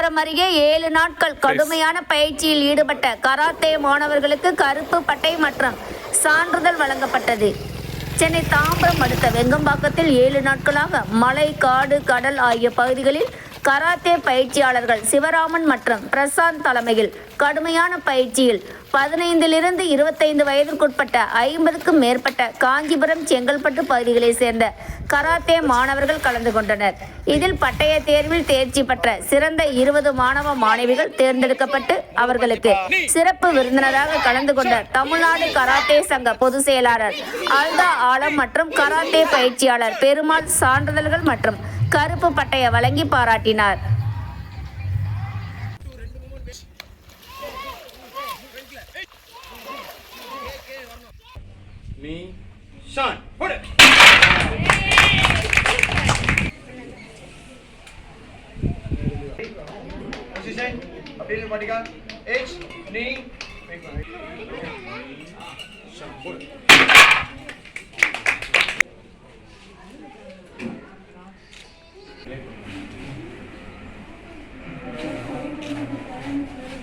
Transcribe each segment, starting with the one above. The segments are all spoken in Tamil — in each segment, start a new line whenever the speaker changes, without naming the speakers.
அருகே ஏழு நாட்கள் கடுமையான பயிற்சியில் ஈடுபட்ட கராத்தே மாணவர்களுக்கு கருப்பு பட்டை மற்றும் சான்றிதழ் வழங்கப்பட்டது. சென்னை தாம்பரம் அடுத்த வெங்கம்பாக்கத்தில் ஏழு நாட்களாக மலை காடு கடல் ஆகிய பகுதிகளில் கராத்தே பயிற்சியாளர்கள் சிவராமன் மற்றும் பிரசாந்த் தலைமையில் கடுமையான பயிற்சியில் பதினைந்திலிருந்து இருபத்தைந்து வயதிற்குட்பட்ட ஐம்பதுக்கும் மேற்பட்ட காஞ்சிபுரம் செங்கல்பட்டு பகுதிகளைச் சேர்ந்த கராத்தே மாணவர்கள் கலந்து கொண்டனர். இதில் பட்டய தேர்வில் தேர்ச்சி பெற்ற சிறந்த இருபது மாணவ மாணவிகள் தேர்ந்தெடுக்கப்பட்டு அவர்களுக்கு சிறப்பு விருந்தினராக கலந்து கொண்ட தமிழ்நாடு கராத்தே சங்க பொதுச் செயலாளர் அல்தா ஆலம் மற்றும் கராத்தே பயிற்சியாளர் பெருமாள் சான்றிதழ்கள் மற்றும் கருப்பு பட்டய வழங்கி பாராட்டினார்
Me, Sean. Put it.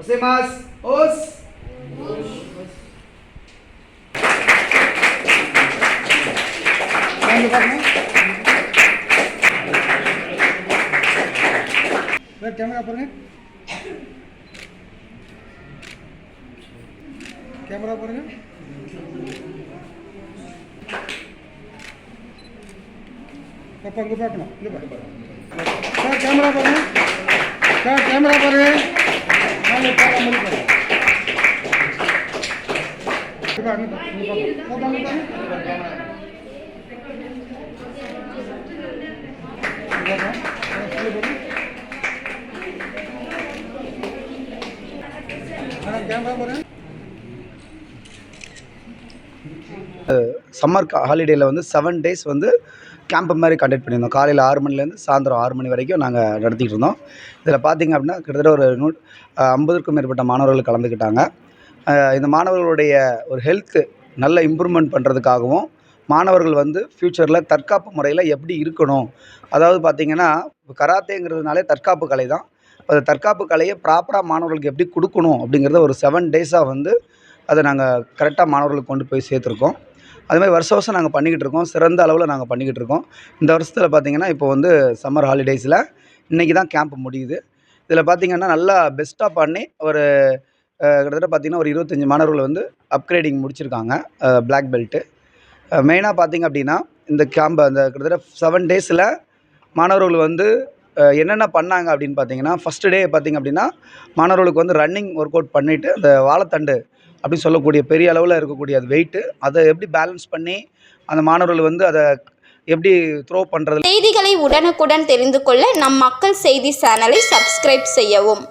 José Mas, os.
Camera पर कैमरा पर पंगु पाकना कैमरा पर कैमरा पर হ্যাঁ, ক্যামেরা করেন
சம்மர் ஹாலிடேயில் வந்து செவன் டேஸ் வந்து கேம்ப் மாதிரி கண்டக்ட் பண்ணியிருந்தோம். காலையில் ஆறு மணிலேருந்து சாயந்தரம் ஆறு மணி வரைக்கும் நாங்கள் நடத்திக்கிட்டு இருந்தோம். இதில் பார்த்திங்க அப்படின்னா கிட்டத்தட்ட ஒரு நூ ஐம்பதுக்கும் மேற்பட்ட மாணவர்கள் கலந்துக்கிட்டாங்க. இந்த மாணவர்களுடைய ஒரு ஹெல்த்து நல்ல இம்ப்ரூவ்மெண்ட் பண்ணுறதுக்காகவும் மாணவர்கள் வந்து ஃப்யூச்சரில் தற்காப்பு முறையில் எப்படி இருக்கணும்? அதாவது பார்த்தீங்கன்னா இப்போ கராத்தேங்கிறதுனாலே தற்காப்பு கலை தான். அந்த தற்காப்பு கலையை ப்ராப்பராக மாணவர்களுக்கு எப்படி கொடுக்கணும் அப்படிங்கிறத ஒரு செவன் டேஸாக வந்து அதை நாங்கள் கரெக்டாக மாணவர்களுக்கு கொண்டு போய் சேர்த்துருக்கோம். அது மாதிரி வருஷம் வருஷம் நாங்கள் பண்ணிக்கிட்டு இருக்கோம். சிறந்த அளவில் நாங்கள் பண்ணிக்கிட்டு இருக்கோம். இந்த வருஷத்தில் பார்த்தீங்கன்னா இப்போ வந்து சம்மர் ஹாலிடேஸில் இன்றைக்கி தான் கேம்ப் முடியுது. இதில் பார்த்திங்கன்னா நல்லா பெஸ்ட்டாக பண்ணி ஒரு கிட்டத்தட்ட பார்த்திங்கன்னா ஒரு இருபத்தஞ்சி மாணவர்கள் வந்து அப்கிரேடிங் முடிச்சிருக்காங்க. பிளாக் பெல்ட்டு மெயினாக பார்த்தீங்க அப்படின்னா இந்த கேம்ப் அந்த கிட்டத்தட்ட செவன் டேஸில் மாணவர்கள் வந்து என்னென்ன பண்ணாங்க அப்படின்னு பார்த்தீங்கன்னா ஃபஸ்ட்டு டே பார்த்தீங்க அப்படின்னா மாணவர்களுக்கு வந்து ரன்னிங் ஒர்க் அவுட் பண்ணிவிட்டு அந்த வாழைத்தண்டு அப்படின்னு சொல்லக்கூடிய பெரிய அளவில் இருக்கக்கூடிய அது வெயிட்டு அதை எப்படி பேலன்ஸ் பண்ணி அந்த மாணவர்கள் வந்து அதை எப்படி த்ரோ பண்ணுறது
செய்திகளை உடனுக்குடன் தெரிந்து கொள்ள நம் மக்கள் செய்தி சேனலை சப்ஸ்கிரைப் செய்யவும்.